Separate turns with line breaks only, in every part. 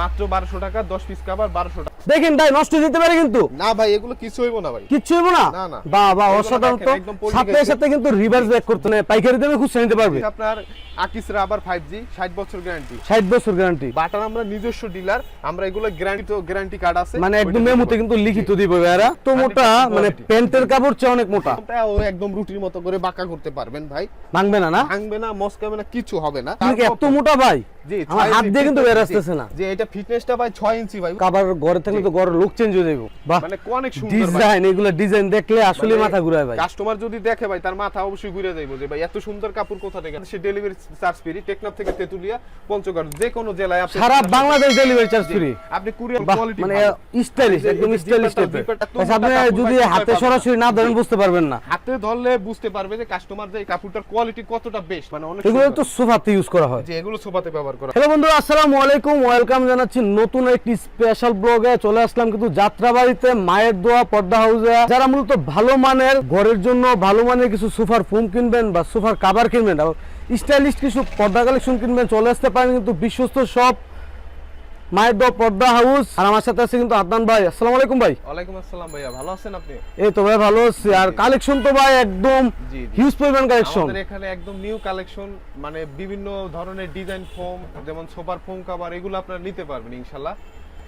মাত্র বারোশো টাকা দশ পিস কাবার বারোশো টাকা।
দেখেন ভাই নষ্ট যেতে পারে কিন্তু।
না ভাই এগুলো কিছু হইব না ভাই।
কিচ্ছু হইব না?
না, না।
বা বা অসাধারণ তো। সাথে সাথে কিন্তু রিভার্স ব্যাক করতে নেই। পাইকারি দামে খুচরা নিতে পারবে।
আপনার আকিস রাবার ফাইভ জি ষাট বছর গ্যারান্টি
ষাট বছর গ্যারান্টি
বাটার আমরা নিজস্ব ডিলার আমরা এগুলো গ্যারান্টি তো গ্যারান্টি কার্ড আছে।
মানে একদম মেমোতে কিন্তু লিখিত দিব এরা। তো মোটা মানে। প্যান্টের কাপড় চেয়ে অনেক মোটা।
ও একদম রুটির মতো করে বাঁকা করতে পারবেন ভাই।
ভাঙবে না না?
ভাঙবে না মস্কাবে না কিছু হবে না।
এত মোটা ভাই? আমার হাত দিয়ে কিন্তু বের আসতেছে না।
যে এটা ফিটনেসটা ভাই ছয় ইঞ্চি ভাই।
কাবার ঘরে থাকলে তো ঘরের লুক চেঞ্জ হয়ে যাবে বাহ
মানে অনেক সুন্দর
ডিজাইন এগুলো ডিজাইন দেখলে আসলে মাথা ঘুরায় ভাই।
কাস্টমার যদি দেখে ভাই তার মাথা অবশ্যই ঘুরে যাইবো যে ভাই এত সুন্দর কাপড় কোথা থেকে সে ডেলিভারি চার্জ ফ্রি টেকনাফ থেকে তেতুলিয়া পঞ্চগড় যে কোনো জেলায় আপনি
সারা বাংলাদেশ ডেলিভারি চার্জ ফ্রি
আপনি কুরিয়ার কোয়ালিটি
মানে স্টাইলিশ একদম স্টাইলিশ টাইপের আপনি যদি হাতে সরাসরি না ধরেন বুঝতে পারবেন না।
হাতে ধরলে বুঝতে পারবে যে কাস্টমার যে কাপড়টার কোয়ালিটি কতটা বেস্ট মানে অনেক
এগুলো তো সোফাতে ইউজ করা হয়।
যে এগুলো সোফাতে ব্যবহার করা।
হ্যালো বন্ধুরা, আসসালামু আলাইকুম। ওয়েলকাম জানাচ্ছি নতুন একটি স্পেশাল ব্লগে চলে আসলাম কিন্তু যাত্রাবাড়িতে, মায়ের দোয়া, পর্দা হাউসে। যারা মূলত ভালো মানের, ঘরের জন্য ভালো মানের কিছু সোফার ফোম কিনবেন বা সোফার কাভার কিনবেন স্টাইলিশ কিছু পর্দা কালেকশন কিনবেন, চলে আসতে পারেন কিন্তু বিশ্বস্ত সব মায়ের পর্দা হাউস। আর আমার সাথে আছে কিন্তু আদনান ভাই। আসসালামু আলাইকুম ভাই।
ওয়ালাইকুম আসসালাম ভাইয়া ভালো আছেন আপনি?
এই তো ভাই ভালো আছি। আর কালেকশন তো ভাই একদম। হিউজ পরিমাণ কালেকশন
আমাদের এখানে একদম নিউ কালেকশন মানে বিভিন্ন ধরনের ডিজাইন ফোম যেমন সোফার ফোম কভার এগুলো আপনারা নিতে পারবেন ইনশাআল্লাহ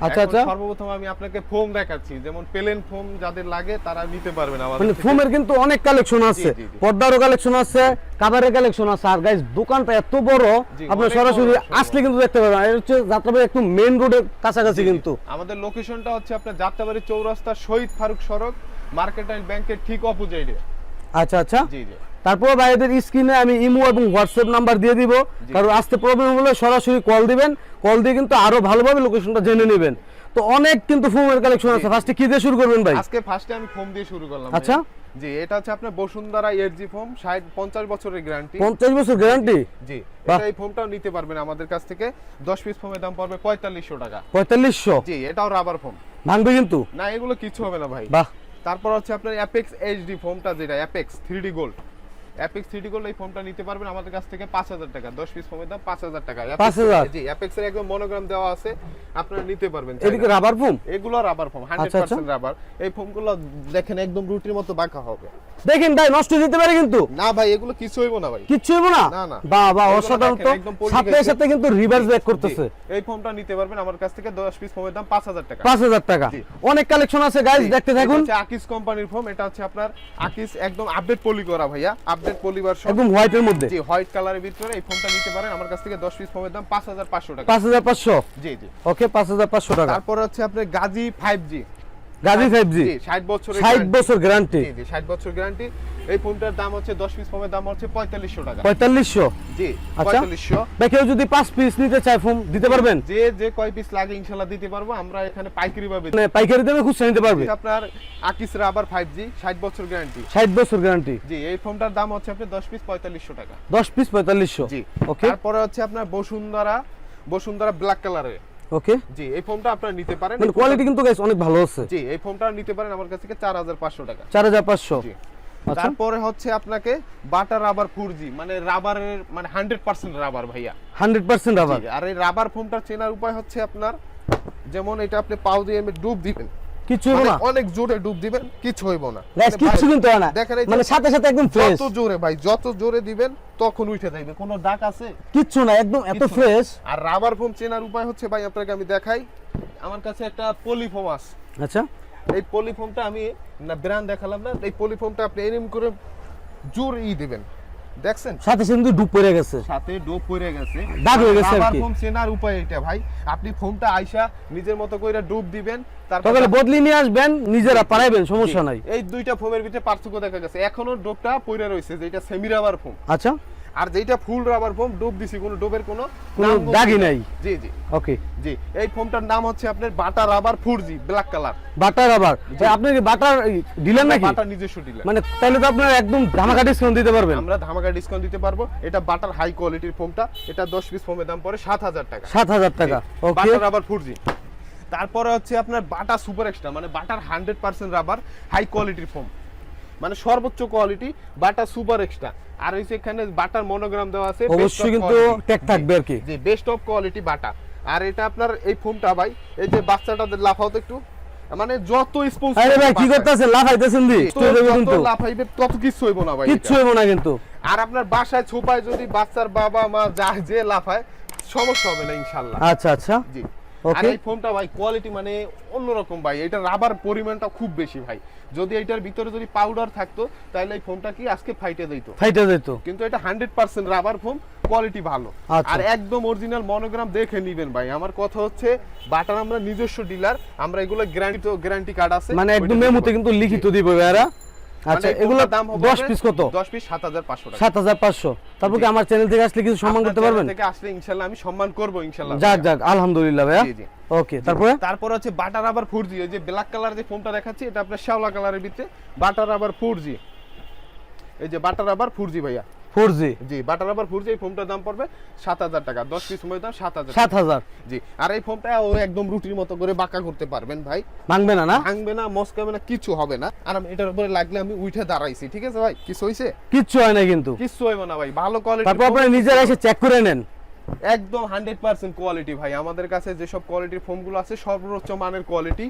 আচ্ছা, আচ্ছা।
সর্বপ্রথম আমি আপনাকে ফোম দেখাচ্ছি। যেমন প্লেন ফোম যাদের লাগে তারা নিতে পারবেন আমাদের
মানে ফোমের কিন্তু অনেক কালেকশন আছে। পর্দারও কালেকশন আছে কাভারের কালেকশন আছে। আর গাইস দোকানটা এত বড় আপনি সরাসরি আসলে কিন্তু দেখতে পারবেন। এটা হচ্ছে যাত্রাবাড়ি একদম মেইন রোডের কাছাকাছি কিন্তু।
আমাদের লোকেশনটা হচ্ছে আপনার যাত্রাবাড়ি চৌরাস্তা শহীদ ফারুক সড়ক মার্কেটাইল ব্যাংকের ঠিক অপোজিটে
আচ্ছা আচ্ছা।
জি জি।
তারপর ভাইদের স্ক্রিনে আমি ইমো এবং হোয়াটসঅ্যাপ নাম্বার দিয়ে দিব। কারণ আসতে প্রবলেম হলে সরাসরি কল দিবেন। কল দিয়ে কিন্তু আরও ভালোভাবে লোকেশনটা জেনে নেবেন। তো অনেক কিন্তু ফোমের কালেকশন আছে। ফার্স্টে কি দিয়ে শুরু করবেন ভাই?
আজকে ফার্স্টে আমি ফোম দিয়ে শুরু করলাম
আচ্ছা।
জি এটা হচ্ছে আপনার বসুন্ধরা এরজি ফোম ষাট পঞ্চাশ বছরের গ্যারান্টি
পঞ্চাশ বছর গ্যারান্টি
জি। এটা এই ফোমটাও নিতে পারবেন আমাদের কাছ থেকে। দশ পিস ফোমের দাম পড়বে পঁয়তাল্লিশশো টাকা।
পঁয়তাল্লিশশো?
জি এটাও রাবার ফোম
ভাঙবে কিন্তু?
না এগুলো কিছু হবে না ভাই।
বাহ।
তারপর হচ্ছে আপনার অ্যাপেক্স এইচডি ফোমটা যেটা Apex three D gold Apex three D gold এই ফোমটা নিতে পারবেন আমাদের কাছ থেকে পাঁচ হাজার টাকা। দশ পিস ফোমের দাম পাঁচ হাজার টাকা।
5,000
জি অ্যাপেক্স এর একদম মনোগ্রাম দেওয়া আছে আপনারা নিতে পারবেন
এদিকে রাবার ফোম
এগুলো rubber foam hundred. Percent rubber এই ফোমগুলো দেখেন একদম রুটির মতো বাঁকা হবে।
দেখেন ভাই নষ্ট যেতে পারে কিন্তু।
না ভাই এগুলো কিছু হইব না ভাই।
কিচ্ছু হইব না?
না, না।
বা বা
এগুলো
অসাধারণ তো। সাথে। সাথে কিন্তু রিভার্স ব্যাক করতেছে।
এই ফোমটা নিতে পারবেন আমার কাছ থেকে দশ পিস ফোমের দাম পাঁচ হাজার টাকা।
পাঁচ হাজার টাকা।
জি।
অনেক কালেকশন আছে গাইজ দেখতে থাকুন।
আকিস কোম্পানির ফোম এটা হচ্ছে আপনার আকিস একদম আপডেট পলি করা ভাইয়া। আপডেট পলিবার
একদম হোয়াইট হোয়াইটের মধ্যে।
জি হোয়াইট কালারের ভিতরে এই ফোনটা নিতে পারেন। আমার কাছ থেকে 10 পিস ফোনের দাম 5500 টাকা।
পাঁচ হাজার পাঁচশো?
জি জি।
ওকে পাঁচ হাজার পাঁচশো টাকা।
তারপর হচ্ছে আপনার Gazi 5G
Gazi five G
G 60 বছরের
ষাট
guarantee।
বছর গ্যারান্টি
জি জি 60 বছর গ্যারান্টি এই ফোনটার দাম হচ্ছে 10 পিস ফোনের দাম হচ্ছে 4500 টাকা।
পঁয়তাল্লিশশো?
জি
আচ্ছা।
4500
বা কেউ যদি পাঁচ পিস নিতে চায় ফোন দিতে পারবেন?
যে যে কয় পিস লাগে ইনশাআল্লাহ দিতে পারব আমরা এখানে পাইকারি ভাবে
মানে পাইকারি দামে খুচরা নিতে পারবে?
আপনার আকিস রাবার 5G 60 বছর গ্যারান্টি
ষাট বছর গ্যারান্টি
জি এই ফোনটার দাম হচ্ছে আপনি 10 পিস 4500 টাকা।
দশ পিস পঁয়তাল্লিশশো।
জি
ওকে
তারপরে হচ্ছে আপনার বসুন্ধরা বসুন্ধরা ব্ল্যাক কালারের
ওকে
জি এই ফোনটা আপনারা নিতে পারেন।
মানে কোয়ালিটি কিন্তু গাইজ অনেক ভালো আছে।
জি এই ফোনটা নিতে পারেন আমার কাছ থেকে চার হাজার পাঁচশো টাকা।
চার হাজার পাঁচশো।
জি।
আচ্ছা
তারপরে হচ্ছে আপনাকে বাটার রাবার ফোর জি মানে রাবারের মানে হান্ড্রেড পার্সেন্ট রাবার ভাইয়া।
হান্ড্রেড পার্সেন্ট আবার
জি, আর এই রাবার ফোমটা চেনার উপায় হচ্ছে আপনার যেমন এটা আপনি পাও দিয়ে ডুব দিবেন।
কিচ্ছু হইব না?
অনেক জোরে ডুব দিবেন কিছু হইব না।
গাইজ
মানে ভাই,
কিন্তু হয় না।
দেখেন
মানে সাথে সাথে একদম ফ্রেশ
যত জোরে ভাই যত জোরে দিবেন তখন উঠে যাইবে। কোনো দাগ আছে?
কিছু না একদম এত ফ্রেশ
আর রাবার ফোম চেনার উপায় হচ্ছে ভাই আপনাকে আমি দেখাই। আমার কাছে একটা পলিফোম আছে
আচ্ছা।
এই পলিফোমটা আমি না ব্র্যান্ড দেখালাম না এই পলিফোমটা আপনি এরম করে জোর ই দিবেন। দেখছেন?
সাথে কিন্তু ডুব পড়ে গেছে।
সাথে ডোপ পড়ে গেছে।
দাগ হয়ে গেছে আর কি।
ফোম চেনার উপায় এটা ভাই। আপনি ফোমটা আইসা নিজের মতো করে ডুব দিবেন তারপরে
বদলি নিয়ে আসবেন নিজেরা পারাইবেন সমস্যা নাই।
এই দুইটা ফোমের ভিতরে পার্থক্য দেখা গেছে। এখনও ডোবটা পড়ে রয়েছে যেটা সেমি রাবার ফোম
আচ্ছা।
আর যেটা ফুল রাবার ফোম ডুব দিছি কোনো ডোবের কোনো
দাগই নাই।
জি জি।
ওকে
জি এই ফোমটার নাম হচ্ছে আপনার Bata rubber four G black colour
butter আবার ভাই, আপনি কি বাটার ডিলার নাকি?
বাটা নিজস্ব ডিলার
মানে তাহলে তো আপনার একদম ধামাকা ডিসকাউন্ট দিতে পারবেন।
আমরা ধামাকা ডিসকাউন্ট দিতে পারব। এটা বাটার হাই কোয়ালিটির ফোমটা এটা দশ পিস ফোমের দাম পড়ে সাত হাজার টাকা।
সাত হাজার টাকা। ওকে
বাটার রাবার ফুরজি তারপরে হচ্ছে আপনার বাটা সুপার এক্সট্রা মানে বাটার হান্ড্রেড পার্সেন্ট রাবার হাই কোয়ালিটির ফোম মানে সর্বোচ্চ কোয়ালিটি বাটা সুপার এক্সট্রা আর হচ্ছে এখানে বাটার মনোগ্রাম দেওয়া আছে
অবশ্যই কিন্তু। ট্যাগ থাকবে আর কি।
জি বেস্ট অফ কোয়ালিটি বাটা আর এটা আপনার এই ফোমটা ভাই এই যে বাচ্চাটাদের লাফাও তো একটু। মানে যত স্পোর্টস
আরে ভাই কি করতেছেন? লাফাইতেছেন দি কিন্তু।
লাফাইবে তত কিছু হইব না ভাই এটা।
হইব না কিন্তু।
আর আপনার বাসায় ছোপায় যদি বাচ্চার বাবা মা যা যে লাফায় সমস্যা হবে না ইনশাল্লাহ।
আচ্ছা আচ্ছা।
জি. আর এই ফোনটা ভাই কোয়ালিটি মানে অন্যরকম ভাই। এটা রাবার পরিমাণটা খুব বেশি ভাই। যদি এটার ভিতরে যদি পাউডার থাকতো তাহলে এই ফোনটা কি আজকে ফাইটে দিত।
ফাইটে যেত
কিন্তু এটা hundred percent rubber foam quality ভালো।
আচ্ছা।
আর একদম অরিজিনাল মনোগ্রাম দেখে নিবেন ভাই। আমার কথা হচ্ছে বাটার আমরা নিজস্ব ডিলার আমরা এগুলো গ্যারান্টি তো গ্যারান্টি কার্ড আছে।
মানে একদম মেমোতে কিন্তু লিখিত। দিব এরা। আচ্ছা
মানে
এগুলো
দাম হবে
দশ পিস কত?
দশ পিস সাত হাজার পাঁচশো টাকা।
সাত হাজার পাঁচশো। তারপর কি আমার চ্যানেল থেকে আসলে কিছু সম্মান করতে পারবেন?
থেকে আসলে ইনশাল্লাহ আমি সম্মান করব ইনশাল্লাহ।
যাক যাক আলহামদুলিল্লাহ ভাইয়া।
জি জি।
ওকে তারপরে?
তারপর হচ্ছে বাটার আবার ফোর জি ওই যে ব্ল্যাক কালার যে ফোনটা দেখাচ্ছি এটা আপনার শ্যাওলা কালারের ভিতরে বাটার আবার ফোর জি এই যে বাটার আবার ফোর জি ভাইয়া।
জি।
বাটার এই দাম পড়বে সাত হাজার টাকা। দশ পিস সময় দাম সাত হাজার
সাত হাজার।
জি আর এই ও একদম রুটির মতো করে বাঁকা করতে পারবেন ভাই।
ভাঙবে না না?
ভাঙবে না মস্কাবে না কিছু হবে না। আর আমি এটার উপরে লাগলে আমি উঠে দাঁড়াইছি ঠিক আছে ভাই? কিছু হইছে?
হয় না কিন্তু।
কিচ্ছু হইব না ভাই ভালো
তারপর
কোয়ালিটি
আপনারা নিজেরা এসে চেক করে নেন।
একদম হান্ড্রেড পার্সেন্ট কোয়ালিটি ভাই। আমাদের কাছে যেসব কোয়ালিটির ফোনগুলো আছে সর্বোচ্চ মানের কোয়ালিটি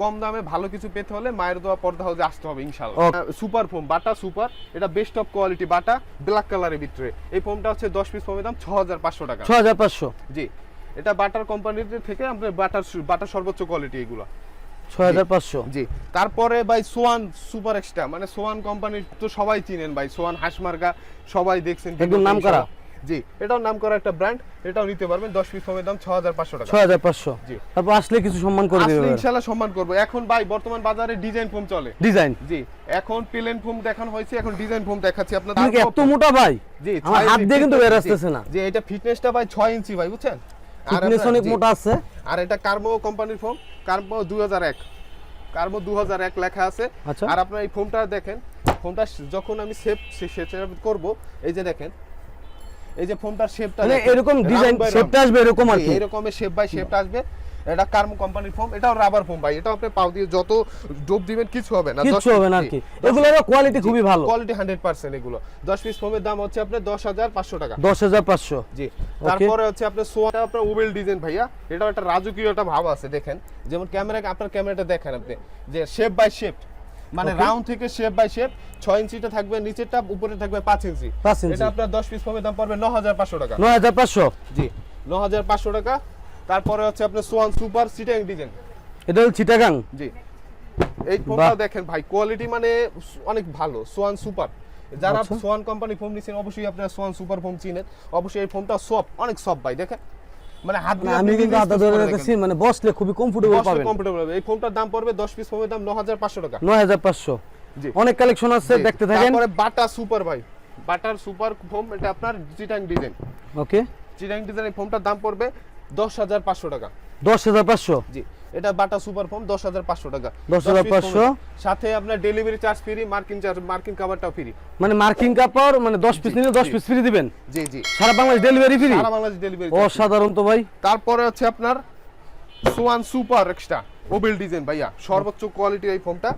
কম দামে ভালো কিছু পেতে হলে মায়ের দোয়া পর্দা হাউসে আসতে হবে ইনশাল্লাহ সুপার ফোম বাটা সুপার এটা best of quality Bata black কালারের ভিতরে। এই ফোনটা হচ্ছে দশ পিস ফোমের দাম ছ হাজার পাঁচশো টাকা।
ছ হাজার পাঁচশো?
জি। এটা বাটার কোম্পানির থেকে আমরা বাটার বাটার সর্বোচ্চ কোয়ালিটি এগুলো।
ছ হাজার পাঁচশো?
জি। তারপরে ভাই সোয়ান সুপার এক্সট্রা মানে সোয়ান কোম্পানির তো সবাই চিনেন ভাই সোয়ান হাঁসমার্গা সবাই দেখছেন।
একদম নামকরা।
জি এটাও নাম করা একটা ব্র্যান্ড এটাও নিতে পারবেন দশ পিস ফোমের দাম ছ হাজার পাঁচশো টাকা।
ছ হাজার পাঁচশো?
জি।
তারপর আসলে কিছু সম্মান করে
আসলে
দেবে
ইনশাল্লাহ সম্মান করব। এখন ভাই বর্তমান বাজারে ডিজাইন ফোম চলে।
ডিজাইন
জি এখন প্লেন ফোম দেখানো হয়েছে এখন ডিজাইন ফোম দেখাচ্ছি। আপনাদের
এত মোটা ভাই?
জি
আমার হাত দিয়ে কিন্তু বের আসতেছে না।
জি এটা ফিটনেসটা ভাই ছয় ইঞ্চি ভাই বুঝছেন? আর
ফিটনেস অনেক মোটা আছে।
আর এটা কার্মো কোম্পানির ফোম কার্মো দুই হাজার এক। কার্মো দু হাজার এক লেখা আছে।
আচ্ছা।
আর আপনার এই ফোনটা দেখেন ফোনটা যখন আমি সেভ সেট করব এই যে দেখেন এই যে ফোনটার শেপটা
মানে এরকম ডিজাইন শেপটা আসবে এরকম আর কি।
এরকমের শেপ বাই শেপটা আসবে। এটা কার্মো কোম্পানির ফোম এটাও রাবার ফোম ভাই। এটাও আপনি পাও দিয়ে যত ডোপ দিবেন কিছু হবে না।
কিচ্ছু হবে না আর কি। এগুলোর কোয়ালিটি খুবই ভালো।
কোয়ালিটি হান্ড্রেড পার্সেন্ট এগুলো। দশ পিস ফোমের দাম হচ্ছে আপনার দশ হাজার পাঁচশো টাকা।
দশ হাজার পাঁচশো।
জি। তারপরে হচ্ছে আপনার সোয়াটা আপনার ওবেল ডিজাইন ভাইয়া। এটা একটা রাজকীয় একটা ভাব আছে দেখেন। যেমন ক্যামেরা আপনার ক্যামেরাটা দেখেন আপনি। যে শেপ বাই শেপ মানে রাউন্ড থেকে শেপ বাই শেপ ছয় ইঞ্চিটা থাকবে নিচেরটা উপরে থাকবে পাঁচ ইঞ্চি। এটা আপনার দশ পিস ফোমের দাম পড়বে ন হাজার পাঁচশো টাকা।
নয় হাজার পাঁচশো?
জি ন হাজার পাঁচশো টাকা। তারপরে হচ্ছে আপনার সোয়ান সুপার সিটিং ডিজাইন
এটা হল চিটাগাং
জি। এই ফোনটা দেখেন ভাই কোয়ালিটি মানে অনেক ভালো সোয়ান সুপার যারা। সোয়ান কোম্পানি ফোন নিচ্ছেন অবশ্যই আপনারা সোয়ান সুপার ফোন চিনেন। অবশ্যই এই ফোনটা সফট অনেক সফট ভাই দেখেন। মানে হাত দিয়ে
আমি কিন্তু হাত ধরে রেখেছি মানে বসলে খুবই কমফোর্টেবল পাবেন।
কমফোর্টেবল হবে এই ফোনটার দাম পড়বে 10 পিস ফোনের দাম 9500 টাকা।
নয় হাজার পাঁচশো।
জি।
অনেক কালেকশন আছে। দেখতে থাকেন।
তারপরে বাটা সুপার ভাই। বাটার সুপার ফোম এটা আপনার Chittagong design
okay
Chittagong design এই ফোনটার দাম পড়বে 10500 টাকা।
দশ হাজার পাঁচশো?
জি। এটা বাটা সুপার ফোম 10500 টাকা।
10,500
10 piece সাথে আপনার delivery charge free marking charge marking কভারটাও free
মানে মার্কিং কাপড় মানে দশ পিস নিলে দশ। পিস ফ্রি দিবেন?
জি জি।
সারা বাংলাদেশ ডেলিভারি ফ্রি
সারা বাংলাদেশ ডেলিভারি
অসাধারণ তো ভাই।
তারপরে হচ্ছে আপনার Swan super extra oval design ভাইয়া। সর্বোচ্চ কোয়ালিটির এই ফোনটা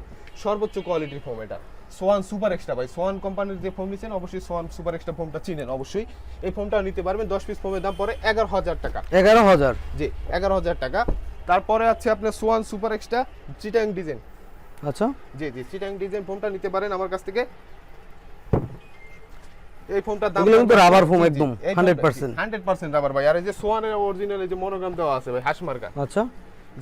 সর্বোচ্চ কোয়ালিটির ফোম এটা। সোয়ান সুপার এক্সট্রা ভাই। সোয়ান কোম্পানির যে ফোন নিচ্ছেন অবশ্যই সোয়ান সুপার এক্সট্রা ফোনটা চিনেন অবশ্যই। এই ফোনটা নিতে পারবেন। দশ পিস ফোমের দাম পড়ে এগারো হাজার টাকা।
এগারো হাজার।
জি এগারো হাজার টাকা। তারপরে আছে আপনার Swan super extra Chittagong design
আচ্ছা।
জি জি চিটাং ডিজাইন ফোনটা নিতে পারেন আমার কাছ থেকে। এই ফোনটার দাম
এগুলো কিন্তু rubber foam একদম, 100%
হান্ড্রেড পার্সেন্ট রাবার ভাই। আর এই যে সোয়ানের অরিজিনাল এই যে মনোগ্রাম দেওয়া আছে ভাই হাসমার্কা
আচ্ছা।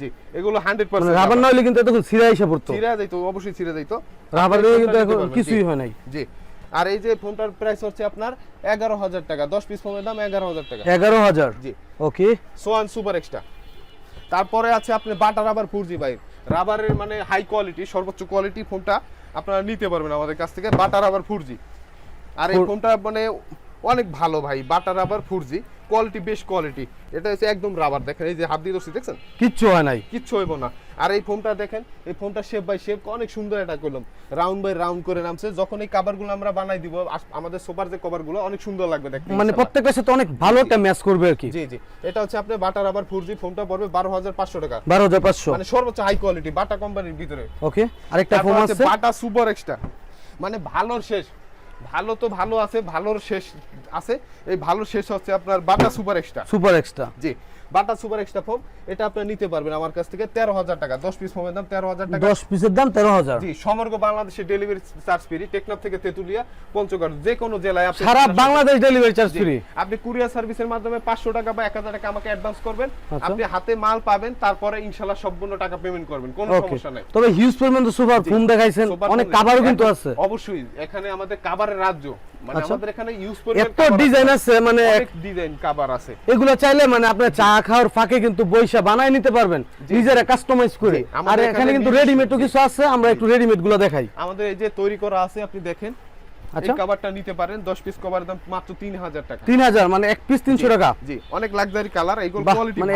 জি এগুলো হান্ড্রেড
মানে
পার্সেন্ট
রাবার না হলে কিন্তু এতক্ষণ সিরা এসে পড়তো।
ছিঁড়া যাইতো অবশ্যই ছিঁড়ে যাইতো।
রাবার দিয়ে কিন্তু এখন কিছুই হয় নাই।
জি। আর এই যে ফোনটার প্রাইস হচ্ছে আপনার এগারো হাজার টাকা। দশ পিস ফোনের দাম এগারো হাজার টাকা।
এগারো হাজার?
জি।
ওকে
সোয়ান সুপার এক্সট্রা তারপরে আছে আপনি বাটা রাবার ফোর জি ভাই। রাবারের মানে হাই কোয়ালিটি সর্বোচ্চ কোয়ালিটি ফোনটা আপনারা নিতে পারবেন আমাদের কাছ থেকে বাটা রাবার ফোর জি আর এই ফোনটা মানে অনেক ভালো ভাই Bata rubber four G quality best quality এটা হচ্ছে একদম রাবার দেখেন এই যে হাত দিয়ে ধরছি দেখছেন?
কিচ্ছু হয় নাই।
কিচ্ছু হইব না। আর এই ফোনটা দেখেন এই ফোনটা শেপ বাই শেপ অনেক সুন্দর এটা করলাম। রাউন্ড বাই রাউন্ড করে নামছে। যখন এই কাভারগুলো আমরা বানাই দিব আমাদের সোফার যে কভারগুলো অনেক সুন্দর লাগবে দেখতে
মানে। প্রত্যেকটার সাথে অনেক ভালো একটা ম্যাচ করবে আর কি।
জি জি। এটা হচ্ছে আপনি বাটার আবার ফোর জি ফোনটা পড়বে বারো হাজার পাঁচশো টাকা।
বারো হাজার পাঁচশো।
মানে সর্বোচ্চ হাই কোয়ালিটি বাটা কোম্পানির ভিতরে।
ওকে আরেকটা ফোন আছে।
বাটা সুপার এক্সট্রা মানে ভালোর শেষ। ভালো তো ভালো আছে ভালোর শেষ আছে। এই ভালো শেষ হচ্ছে আপনার Bata super extra.
Super extra.
জি। বাটা সুপার এক্সট্রা ফোম এটা আপনি নিতে পারবেন আমার কাছ থেকে তেরো হাজার টাকা। দশ পিস ফোমের দাম তেরো হাজার টাকা।
দশ পিসের দাম তেরো হাজার।
জি সমগ্র বাংলাদেশে ডেলিভারি চার্জ ফ্রি টেকনাফ থেকে তেতুলিয়া পঞ্চগড় যে কোনো জেলায় আপনি
সারা বাংলাদেশ ডেলিভারি চার্জ ফ্রি
আপনি কুরিয়ার সার্ভিসের মাধ্যমে পাঁচশো টাকা বা এক হাজার টাকা আমাকে অ্যাডভান্স করবেন।
আচ্ছা।
আপনি হাতে মাল পাবেন তারপরে ইনশাল্লাহ সম্পূর্ণ টাকা পেমেন্ট করবেন কোনো সমস্যা নাই।
তবে হিউজ পরিমাণ সুপার ফোম দেখাইছেন অনেক কাভারও কিন্তু আছে।
অবশ্যই এখানে আমাদের কাবারের রাজ্য। মানে
আচ্ছা।
আমাদের এখানে ইউজ
এত ডিজাইন আছে। মানে
ডিজাইন আছে।
এগুলো চাইলে মানে আপনি চা খাওয়ার ফাঁকে কিন্তু বইসা বানায় নিতে পারবেন নিজেরা কাস্টমাইজ করে। আর
এখানে
কিন্তু রেডিমেডও কিছু আছে আমরা একটু রেডিমেডগুলো দেখাই।
আমাদের এই যে তৈরি করা আছে আপনি দেখেন।
আচ্ছা।
কাবারটা নিতে পারেন 10 পিস কভারের দাম মাত্র 3000 টাকা।
তিন হাজার মানে এক পিস তিনশো টাকা?
জি অনেক লাক্সারি কালার
বাহ
কোয়ালিটি
মানে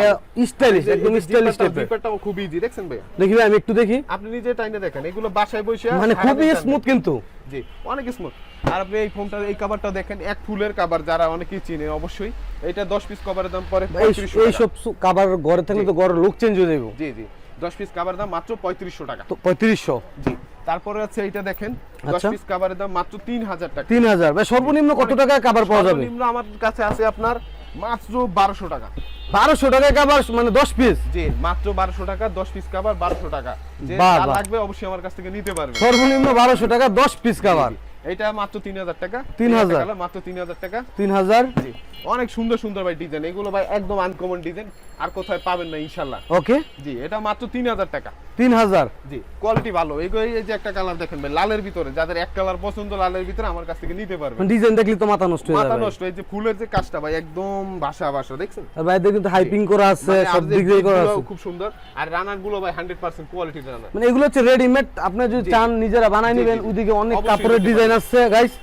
স্টাইলিশ একদম স্টাইলিশ টাইপের
জিপারটাও খুব ইজি দেখছেন ভাই
দেখি ভাই আমি একটু দেখি।
আপনি নিজে টাইনে দেখেন এগুলো বাসায় বসে
মানে খুবই স্মুথ কিন্তু।
জি অনেক স্মুথ আর আপনি এই ফোনটা এই কভারটা দেখেন এক ফুলের কভার যারা অনেকেই চিনে অবশ্যই। এটা 10 পিস কভারের দাম পড়ে 3500
এই সব কাবার ঘরে থাকলে তো ঘরের লুক চেঞ্জ হয়ে যাবে
জি জি 10 পিস কভারের দাম মাত্র 3500 টাকা।
তো পঁয়ত্রিশশো?
জি। তারপরে আছে এইটা দেখেন 10
আচ্ছা।
পিস কভারের দাম মাত্র 3000 টাকা।
তিন হাজার ভাই সর্বনিম্ন কত টাকায় কাবার পাওয়া যাবে?
সর্বনিম্ন আমার কাছে আছে আপনার মাত্র 1200 টাকা।
বারোশো টাকায় কাবার মানে দশ পিস
জি মাত্র 1200 টাকা 10 পিস কভার 1200 টাকা। যে। লাগবে অবশ্যই আমার কাছ থেকে নিতে পারবে।
সর্বনিম্ন বারোশো টাকা দশ পিস কাবার
এটা মাত্র 3000 টাকা।
3000
এই মাত্র 3000 টাকা।
তিন হাজার?
জি। অনেক সুন্দর সুন্দর ভাই ডিজাইন এগুলো ভাই একদম আনকমন ডিজাইন আর কোথায় পাবেন না ইনশাল্লাহ
ওকে।
জি এটা মাত্র তিন হাজার টাকা।
তিন হাজার?
জি কোয়ালিটি ভালো। এই যে একটা কালার দেখেন ভাই লালের ভিতরে। যাদের এক কালার পছন্দ লালের ভিতরে আমার কাছ থেকে নিতে পারবেন।
ডিজাইন দেখলে তো মাথা নষ্ট হয়ে
মাথা নষ্ট। এই যে ফুলের যে কাজটা ভাই একদম বাসা বাসা দেখছেন?
আর কিন্তু হাইপিং করা আছে
মানে
সব করা আছে।
খুব সুন্দর। আর রানারগুলো ভাই হান্ড্রেড পার্সেন্ট কোয়ালিটি রানার
মানে এগুলো হচ্ছে রেডিমেড আপনি যদি চান নিজেরা বানাই নেবেন। ওইদিকে অনেক কাপড়ের ডিজাইন আছে গাইস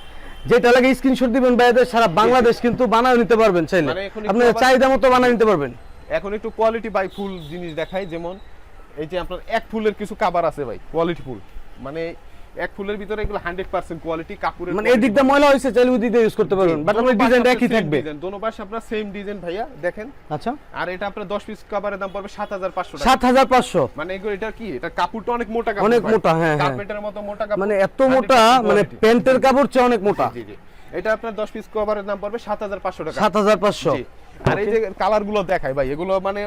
যেটা লাগে স্ক্রিনশট দিবেন ভাইদের সারা বাংলাদেশ কিন্তু বানায় নিতে পারবেন চাইলে।
না এখন একটু
আপনার চাহিদা মতো বানায় নিতে পারবেন।
এখন একটু কোয়ালিটি বাই ফুল জিনিস দেখাই যেমন এই যে আপনার এক ফুলের কিছু কাবার আছে ভাই কোয়ালিটি ফুল মানে এক ফুলের ভিতরে এগুলো হান্ড্রেড পার্সেন্ট কোয়ালিটি কাপড়ের
মানে এই দিকটা ময়লা চাইলে ওই দিকটা ইউজ করতে পারবেন। বাট আপনার ডিজাইনটা একই থাকবে।
দোনো পাশে আপনার সেম ডিজাইন ভাইয়া দেখেন।
আচ্ছা।
আর এটা আপনার 10 পিস কভারের দাম পড়বে 7500 টাকা।
সাত হাজার পাঁচশো।
মানে এগুলো এটা কি? এটা কাপড়টা অনেক মোটা কাপড়
অনেক মোটা, হ্যাঁ, হ্যাঁ।
কার্পেটের মতো মোটা কাপড়।
মানে এত মোটা মানে। প্যান্টের কাপড় চেয়ে অনেক মোটা।
জি জি এটা আপনার 10 পিস কভারের দাম পড়বে 7500 টাকা।
সাত হাজার পাঁচশো।
জি। আর এই যে কালারগুলো দেখাই ভাই এগুলো মানে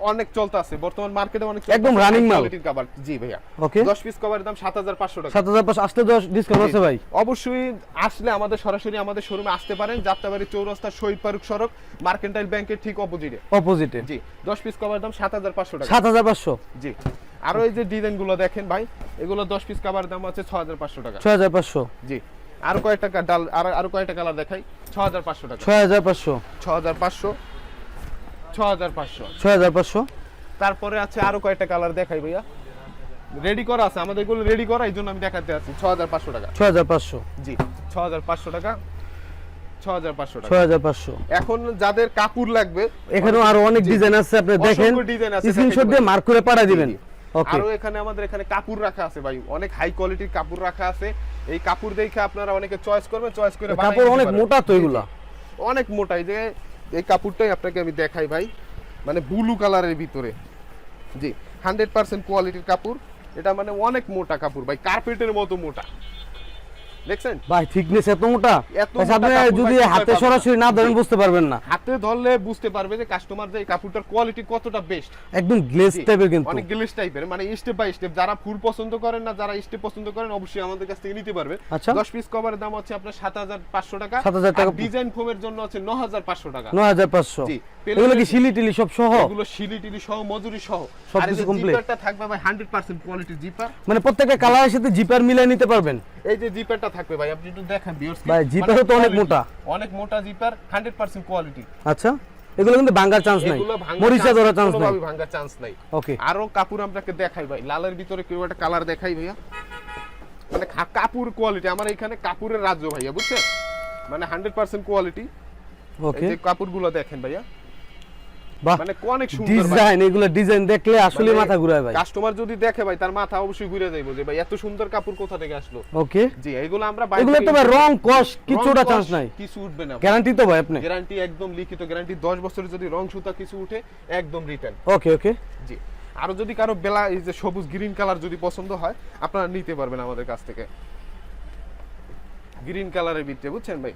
অনেক চলতে আছে। বর্তমান মার্কেটে অনেক
একদম running মাল।
কোয়ালিটির কভার জি ভাইয়া।
ওকে
10 পিস কভারের দাম 7500 টাকা।
সাত হাজার পাঁচশো আসতে দশ ডিসকাউন্ট আছে ভাই।
অবশ্যই আসলে আমাদের সরাসরি আমাদের শোরুমে আসতে পারেন। যাত্রাবাড়ি চৌরাস্তা শহীদ ফারুক সড়ক মার্কেন্টাইল ব্যাংকের ঠিক অপোজিটে
অপোজিটে
জি। 10 পিস কভারের দাম 7500 টাকা।
সাত হাজার পাঁচশো।
জি। আরও এই যে ডিজাইনগুলো দেখেন ভাই এগুলো 10 পিস কভার দাম আছে 6500 টাকা।
ছয় হাজার পাঁচশো।
জি। আরও কয়েকটা কা- ডাল আর আরও কয়েকটা কালার দেখাই। 6500 টাকা।
ছয় হাজার পাঁচশো।
6500 6500
ছয় হাজার পাঁচশো।
তারপরে আছে আরও কয়েকটা কালার দেখাই ভাইয়া। রেডি করা আছে আমাদের এগুলো রেডি করা এই জন্য আমি দেখাতে আছি। 6500 টাকা।
ছয় হাজার পাঁচশো।
জি 6500 টাকা 6500 টাকা।
ছয় হাজার পাঁচশো।
এখন যাদের কাপড় লাগবে
এখানেও আরও অনেক ডিজাইন আছে আপনি দেখেন।
আছে,
স্ক্রিনশট
দেখাইতে
দিয়ে মার্ক করে পাঠিয়ে দিবেন। ওকে
আরও এখানে আমাদের এখানে কাপড় রাখা আছে ভাই। অনেক হাই কোয়ালিটির কাপড় রাখা আছে। এই কাপড় দেখে আপনারা অনেকে চয়েস করবেন চয়েস করে
কাপড় অনেক মোটা তো। এগুলা।
অনেক মোটা এই যে এই কাপড়টাই আপনাকে আমি দেখাই ভাই মানে ব্লু কালারের ভিতরে। জি হান্ড্রেড পার্সেন্ট কোয়ালিটির কাপড়। এটা মানে অনেক মোটা কাপড় ভাই কার্পেটের মতো মোটা। দেখছেন?
ভাই থিকনেস এত মোটা? আচ্ছা, আপনি যদি হাতে সরাসরি না ধরেন বুঝতে পারবেন না।
হাতে ধরলে বুঝতে পারবে যে কাস্টমার যে কাপড়টার কোয়ালিটি কতটা বেস্ট
একদম গ্লেজ টাইপের কিন্তু।
অনেক গ্লেস টাইপের মানে স্টেপ বাই স্টেপ যারা ফুল পছন্দ করেন না যারা স্টেপ পছন্দ করেন অবশ্যই আমাদের কাছ থেকে নিতে পারবে।
আচ্ছা।
10 পিস কভারের দাম হচ্ছে আপনার 7500 টাকা।
7,500 টাকা।
ডিজাইন ফোমের জন্য হচ্ছে 9500 টাকা।
নয় হাজার পাঁচশো।
জি,
এগুলো কি শিলি টিলি সব সহ?
এগুলো শিলি টিলি সহ মজুরি সহ।
সব কিছু complete।
জিপারটা থাকবে ভাই 100% কোয়ালিটি জিপার
মানে প্রত্যেকটা কালারের সাথে জিপার মিলাই নিতে পারবেন?
এই যে জিপারটা থাকবে ভাই আপনি একটু দেখেন ভিউয়ার্স
ভাই, জিপারও তো অনেক মোটা।
অনেক মোটা জিপার 100% কোয়ালিটি
আচ্ছা এগুলো কিন্তু ভাঙার চান্স নাই। মরিচা ধরার চান্স নাই।
ভাঙার চান্স নাই।
ওকে
আরও কাপড় আপনাকে দেখাই ভাই লালের ভিতরে কেউ একটা কালার দেখাই ভাইয়া। মানে কাপড় কোয়ালিটি আমার এখানে কাপড়ের রাজ্য ভাইয়া বুঝছেন? মানে হান্ড্রেড পার্সেন্ট কোয়ালিটি এই
ওকে
যে কাপড়গুলো দেখেন ভাইয়া। মানে অনেক সুন্দর
ডিজাইন এগুলো ডিজাইন দেখলে আসলে মাথা ঘুরায় ভাই।
কাস্টমার যদি দেখে ভাই তার মাথা অবশ্যই ঘুরে যাইবো যে ভাই এত সুন্দর কাপড় কোথা থেকে আসলো?
ওকে
জি এগুলো আমরা বাইরে
এগুলো তো ভাই রং কস কিছুটা চান্স নাই।
কিছু উঠবে না
গ্যারান্টি তো ভাই আপনি।
গ্যারান্টি একদম লিখিত গ্যারান্টি 10 বছরের যদি রং সুতা কিছু উঠে একদম রিটার্ন
ওকে ওকে
জি। আরও যদি কারও বেলা এই যে সবুজ গ্রিন কালার যদি পছন্দ হয় আপনারা নিতে পারবেন আমাদের কাছ থেকে। গ্রিন কালারের ভিতরে বুঝছেন ভাই?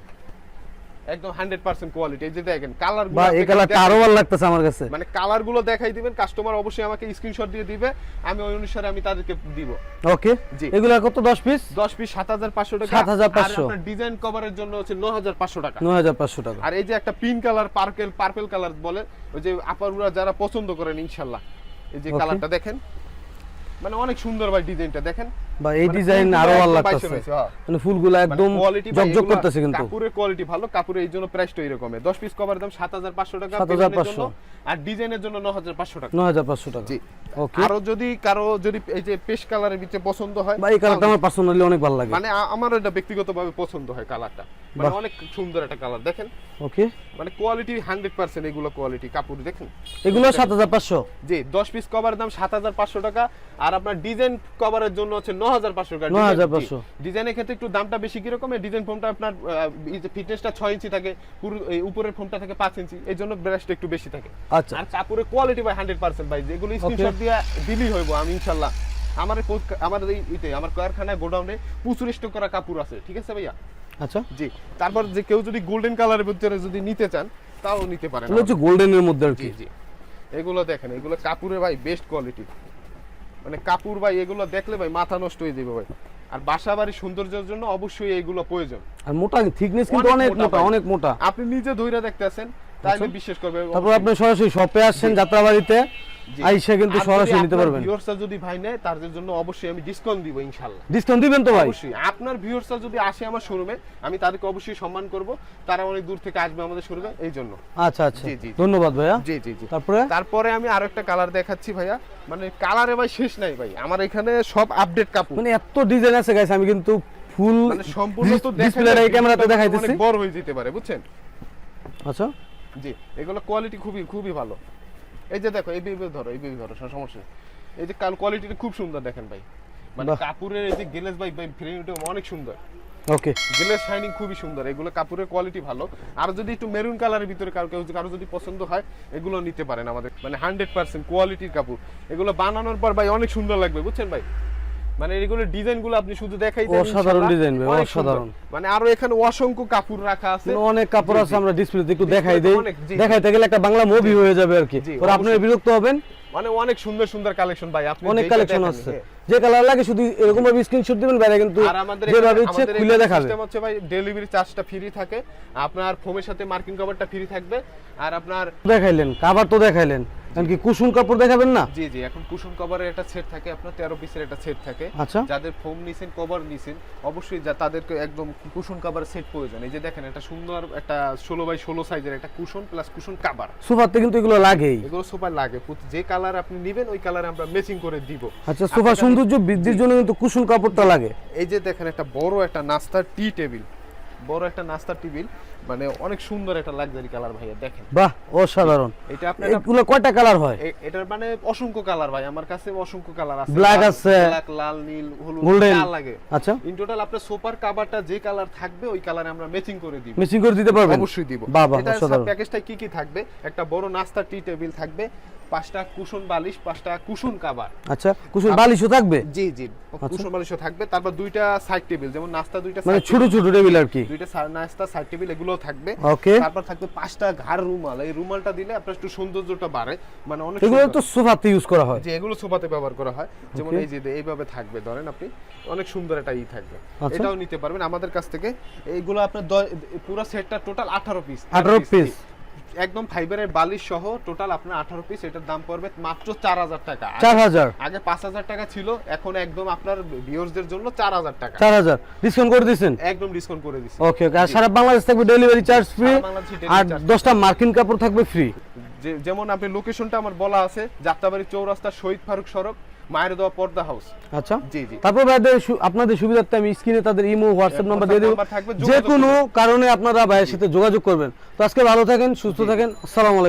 একদম হান্ড্রেড পার্সেন্ট কোয়ালিটি। এই যে দেখেন কালার
এই কালারটা আরও ভালো লাগতেছে আমার কাছে।
মানে কালারগুলো দেখাই দিবেন কাস্টমার অবশ্যই আমাকে স্ক্রিনশট দিয়ে দিবে আমি ওই অনুসারে আমি তাদেরকে দিব।
ওকে
জি।
এগুলো কত দশ পিস
দশ পিস সাত হাজার পাঁচশো টাকা।
7,500
আর আপনার ডিজাইন কভারের জন্য হচ্ছে ন হাজার পাঁচশো টাকা।
নয় হাজার পাঁচশো টাকা।
আর এই যে একটা pink colour purple purple colour বলে ওই যে আপারুরা যারা পছন্দ করেন ইনশাল্লাহ। এই যে. কালারটা দেখেন। মানে অনেক সুন্দর ভাই ডিজাইনটা দেখেন।
বা এই
মানে
ডিজাইন আরও ভালো লাগতেছে। মানে ফুলগুলো একদম জকজক করতেছে কিন্তু।
কাপড়ের কোয়ালিটি ভালো কাপড়ের এই জন্য প্রাইসটা এরকম দশ পিস কভার দাম সাত হাজার পাঁচশো টাকা
7,500
আর ডিজাইনের জন্য ন হাজার পাঁচশো টাকা।
নয় হাজার পাঁচশো টাকা।
জি।
ওকে
আরও যদি কারও যদি এই যে পেশ কালারের ভিতরে পছন্দ হয়
বা এই কালারটা আমার পার্সোনালি অনেক ভালো লাগে।
মানে আমার এটা ব্যক্তিগতভাবে পছন্দ হয় কালারটা মানে অনেক সুন্দর একটা কালার দেখেন?
ওকে
মানে কোয়ালিটি হান্ড্রেড পার্সেন্ট এগুলো কোয়ালিটি কাপড় দেখেন?
এগুলো সাত হাজার পাঁচশো?
জি দশ পিস কভারের দাম সাত হাজার পাঁচশো টাকা আর আপনার ডিজাইন কভারের জন্য হচ্ছে ন হাজার পাঁচশো টাকা
9,500
ডিজাইনের ক্ষেত্রে একটু দামটা বেশি কীরকম? ডিজাইন ফোমটা আপনার ফিটনেসটা ছয় ইঞ্চি থাকে পুরো এই উপরের ফোমটা থাকে পাঁচ ইঞ্চি এই জন্য ব্রাশটা একটু বেশি থাকে।
আচ্ছা।
আর কাপড়ের কোয়ালিটি ভাই হান্ড্রেড পার্সেন্ট ভাই যেগুলো স্ক্রিনশট দিয়ে দিলেই হইব আমি ইনশাল্লাহ। আমার এই পোস্ট- আমাদের এই ইতে আমার কারখানায় গোডাউনে প্রচুর স্টক করা কাপড় আছে ঠিক আছে ভাইয়া?
আচ্ছা।
জি। তারপর যে কেউ যদি গোল্ডেন কালারের ভিতরে যদি নিতে চান তাও নিতে পারেন
হচ্ছে গোল্ডেনের মধ্যে আর কি।
জি এগুলো দেখেন এগুলো কাপুরে ভাই বেস্ট কোয়ালিটি মানে কাপড় ভাই এগুলো দেখলে ভাই মাথা নষ্ট হয়ে যাবে ভাই। আর বাসা বাড়ির সৌন্দর্যের জন্য অবশ্যই এগুলো প্রয়োজন।
আর মোটা থিকনেস কিন্তু
অনেক মোটা
অনেক মোটা।
আপনি নিজে ধইরা দেখতেছেন তাইলে বিশ্বাস করবে
তারপর আপনি সরাসরি শপে আসছেন যাত্রাবাড়িতে আইসা কিন্তু সরাসরি নিতে পারবেন।
ভিউয়ার্সরা যদি ভাই নেয় তাদের জন্য অবশ্যই আমি ডিসকাউন্ট দিব ইনশাআল্লাহ।
ডিসকাউন্ট দিবেন তো ভাই?
অবশ্যই। আপনার ভিউয়ার্সরা যদি আসে আমার শোরুমে আমি তাদেরকে অবশ্যই সম্মান করব। তারা অনেক দূর থেকে আসবে আমাদের শোরুমে এই জন্য।
আচ্ছা আচ্ছা।
জি, জি।
ধন্যবাদ ভাইয়া।
জি জি জি।
তারপরে?
তারপরে আমি আরও একটা কালার দেখাচ্ছি ভাইয়া। মানে কালারে ভাই শেষ নাই ভাই। আমার এখানে সব আপডেট কাপড়।
মানে এত ডিজাইন আছে গাইস আমি কিন্তু ফুল
মানে সম্পূর্ণ তো
এই ক্যামেরাতে দেখাইতেছি।
বড় হয়ে যেতে পারে বুঝছেন?
আচ্ছা।
জি এগুলো কোয়ালিটি খুবই খুবই ভালো। এই যে দেখো এই বিবে ধরো এই বিবে ধরো সমস্যা। এই যে কাল কোয়ালিটিটা খুব সুন্দর দেখেন ভাই। মানে
বাহ।
কাপড়ের এই যে গেলেস ভাই ভাই ফ্রেমটা অনেক সুন্দর।
ওকে
গেলেস শাইনিং খুবই সুন্দর এগুলো কাপড়ের কোয়ালিটি ভালো। আর যদি একটু মেরুন কালারের ভিতরে কারও কেউ কারও যদি পছন্দ হয় এগুলো নিতে পারেন আমাদের। মানে হান্ড্রেড পার্সেন্ট কোয়ালিটির কাপড়। এগুলো বানানোর পর ভাই অনেক সুন্দর লাগবে বুঝছেন ভাই? মানে এগুলো ডিজাইনগুলো আপনি শুধু দেখাই দেন,
অসাধারণ design ভাই, অসাধারণ।
মানে আরও এখানে অসংখ্য কাপড় রাখা আছে।
অনেক কাপড় আছে আমরা ডিসপ্লেতে একটু দেখাই দেই। দেখাইতে গেলে একটা বাংলা মুভি হয়ে যাবে আর কি। পরে
অবশ্যই।
বিরক্ত হবেন?
মানে অনেক সুন্দর সুন্দর কালেকশন ভাই আপনি
অনেক কালেকশন আছে।
হ্যাঁ।
যে কালার লাগে শুধু এরকম ভাবে স্ক্রিনশট দিবেন বাইরে কিন্তু যেভাবে ইচ্ছে খুলে দেখাবে।
system হচ্ছে ভাই ডেলিভারি চার্জটা ফ্রি থাকে। আপনার ফোমের সাথে মার্কিং কভারটা ফ্রি থাকবে। আর আপনার
দেখাইলেন কাবার তো দেখাইলেন। কারণ কি কুসুম কাপড় দেখাবেন না?
জি জি এখন কভারের একটা সেট থাকে আপনার তেরো পিসের একটা সেট থাকে।
আচ্ছা।
যাদের ফোম নিছেন কভার নিছেন অবশ্যই যা তাদেরকে একদম কভার সেট প্রয়োজন। এই যে দেখেন একটা সুন্দর একটা ষোলো বাই ষোলো সাইজের একটা কুশন প্লাস কুশন কাভার।
সোফাতে কিন্তু এগুলো লাগেই।
এগুলো সুপার লাগে। যে কালার আপনি নেবেন ওই কালারে আমরা ম্যাচিং করে দিব।
আচ্ছা সোফা সৌন্দর্য বৃদ্ধির জন্য কিন্তু কুসুম কাপড়টা লাগে।
এই যে দেখেন একটা বড় একটা নাস্তার টি টেবিল বড় একটা নাস্তার টেবিল মানে অনেক সুন্দর একটা লাক্সারি কালার ভাইয়া দেখেন।
বাহ অসাধারণ।
এটা আপনার
এগুলো কয়টা কালার হয়?
এটার মানে অসংখ্য কালার ভাই আমার কাছে অসংখ্য কালার আছে। লাল-
আছে।
black, লাল নীল হলুদ। যা লাগে।
আচ্ছা।
ইন টোটাল আপনার সুপার কাভারটা যে কালার থাকবে ওই কালারে আমরা ম্যাচিং করে দিব।
মেশিং করে দিতে পারবেন?
অবশ্যই দিব।
বাহ বাহ অসাধারণ।
প্যাকেজটায় কি কি থাকবে? একটা বড় নাস্তা টি টেবিল থাকবে পাঁচটা কুশন বালিশ পাঁচটা কুশন কাভার
আচ্ছা কুসুম বালিশও থাকবে?
জি জি কুশন বালিশও থাকবে। তারপর দুইটা সাইড টেবিল যেমন নাস্তা দুইটা
মানে ছোট ছোট টেবিল আর কি?
দুইটা সা- নাস্তা সাইড টেবিল এগুলোও থাকবে।
ওকে।
তারপর থাকবে পাঁচটা ঘাড় রুমাল। এই রুমালটা দিলে আপনার একটু সৌন্দর্যটা বাড়ে। মানে অনেক
এগুলো তো সোফাতে ইউজ করা হয়।
যে এগুলো সোফাতে ব্যবহার করা হয়। যেমন এই যে এইভাবে থাকবে ধরেন আপনি। অনেক সুন্দর একটা ই থাকবে।
আচ্ছা।
এটাও নিতে পারবেন। আমাদের কাছ থেকে এইগুলো আপনার পুরো সেটটা টোটাল আঠারো পিস
18 piece।
একদম ফাইবারের বালিশ সহ টোটাল আপনার আঠারো পিস এটার দাম পড়বে মাত্র চার হাজার টাকা।
চার হাজার?
আগে পাঁচ হাজার টাকা ছিল এখন একদম আপনার ভিউয়ার্সদের জন্য চার হাজার টাকা।
চার হাজার। ডিসকাউন্ট করে দিচ্ছেন
একদম ডিসকাউন্ট করে দিচ্ছি
ওকে ওকে আর সারা বাংলাদেশ থাকবে ডেলিভারি চার্জ ফ্রি আর দশটা মার্কিন কাপড় থাকবে ফ্রি
যেমন আপনি লোকেশনটা আমার বলা আছে যাত্রাবাড়ি চৌরাস্তা শহীদ ফারুক সড়ক মায়ের দেওয়া পর্দা হাউস
আচ্ছা।
জি জি।
তারপর ভাইদের আপনাদের সুবিধার্থে আমি স্ক্রিনে তাদের ইমো হোয়াটসঅ্যাপ নাম্বার দিয়ে দেবো। যে কোনো কারণে আপনারা ভাইয়ের সাথে যোগাযোগ করবেন। তো আজকে ভালো থাকেন সুস্থ থাকেন। আসসালামু আলাইকুম।